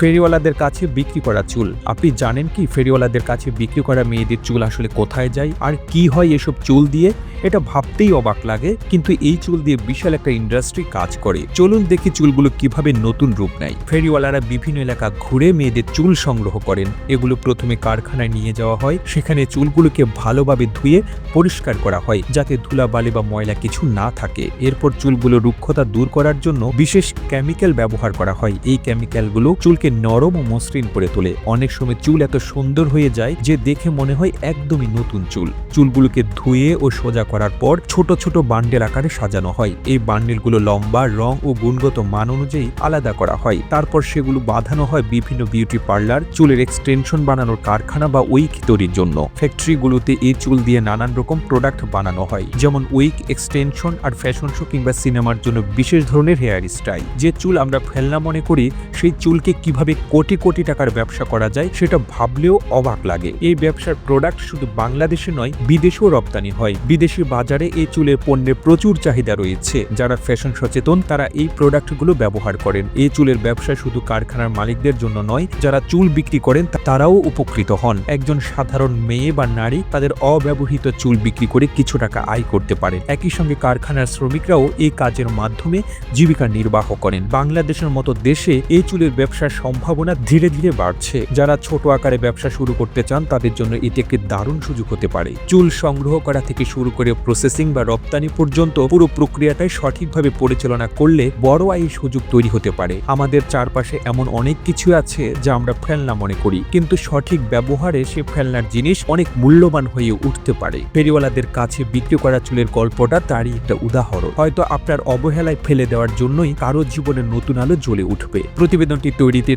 ফেরিওয়ালাদের কাছে বিক্রি করা চুল। আপনি জানেন কি ফেরিওয়ালাদের কাছে বিক্রি করা মেয়েদের চুল আসলে কোথায় যায়? আর কি হয় এসব চুল দিয়ে? এটা ভাবতেই অবাক লাগে, কিন্তু এই চুল দিয়ে বিশাল একটা ইন্ডাস্ট্রি কাজ করে। চলুন দেখি চুলগুলো কীভাবে নতুন রূপ নেয়। ফেরিওয়ালারা বিভিন্ন এলাকা ঘুরে মেয়েদের চুল সংগ্রহ করেন। এগুলো প্রথমে কারখানায় নিয়ে যাওয়া হয়। সেখানে চুলগুলোকে ভালোভাবে ধুয়ে পরিষ্কার করা হয়, যাতে ধুলাবালি বা ময়লা কিছু না থাকে। এরপর চুলগুলো রুক্ষতা দূর করার জন্য বিশেষ কেমিক্যাল ব্যবহার করা হয়। এই কেমিক্যালগুলো চুলকে নরম ও মসৃণ করে তোলে। অনেক সময় চুল এত সুন্দর হয়ে যায় যে দেখে মনে হয় একদমই নতুন চুল। চুলগুলোকে ধুয়ে ও সোজা করার পর ছোট ছোট বান্ডেল আকারে সাজানো হয়। এই বান্ডেলগুলো লম্বা, রং ও গুণগত মান অনুযায়ী আলাদা করা হয়। তারপর সেগুলো বাঁধানো হয় বিভিন্ন বিউটি পার্লার, চুলের এক্সটেনশন বানানোর কারখানা বা উইক তৈরির জন্য। ফ্যাক্টরিগুলোতে এই চুল দিয়ে নানান রকম প্রোডাক্ট বানানো হয়। যেমন উইক, এক্সটেনশন আর ফ্যাশন শো কিংবা সিনেমার জন্য বিশেষ ধরনের হেয়ার স্টাইল। যে চুল আমরা ফেলনা মনে করি, সেই চুলকে কীভাবে কোটি কোটি টাকার ব্যবসা করা যায় সেটা ভাবলেও অবাক লাগে। এই ব্যবসার প্রোডাক্ট শুধু বাংলাদেশে নয়, বিদেশেও রপ্তানি হয়। বিদেশি বাজারে এই চুলের পণ্যের প্রচুর চাহিদা রয়েছে। যারা ফ্যাশন সচেতন, তারা এই প্রোডাক্টগুলো ব্যবহার করেন। এই চুলের ব্যবসা শুধু কারখানার মালিকদের জন্য নয়, যারা চুল বিক্রি করেন তারাও উপকৃত হন। একজন সাধারণ মেয়ে বা নারী তাদের অব্যবহৃত চুল বিক্রি করে কিছু টাকা আয় করতে পারেন। একই সঙ্গে কারখানার শ্রমিকরাও এই কাজের মাধ্যমে জীবিকা নির্বাহ করেন। বাংলাদেশের মতো দেশে এই চুলের ব্যবসার সম্ভাবনা ধীরে ধীরে বাড়ছে। যারা ছোট আকারে ব্যবসা শুরু করতে চান, তাদের জন্য এটি একটি দারুণ সুযোগ হতে পারে। চুল সংগ্রহ করা থেকে শুরু করে প্রসেসিং বা রপ্তানি পর্যন্ত পুরো প্রক্রিয়াটাই সঠিকভাবে পরিচালনা করলে বড় আয়ের সুযোগ তৈরি হতে পারে। আমাদের চারপাশে এমন অনেক কিছু আছে যা আমরা ফেলনা মনে করি, কিন্তু সঠিক ব্যবহারে সে ফেলনার জিনিস অনেক মূল্যবান হয়ে উঠতে পারে। ফেরিওয়ালাদের কাছে বিক্রি করা চুলের গল্পটা তারই একটা উদাহরণ। হয়তো আপনার অবহেলায় ফেলে দেওয়ার জন্যই কারও জীবনে নতুন আলো জ্বলে উঠবে। প্রতিবেদনটি তৈরিতে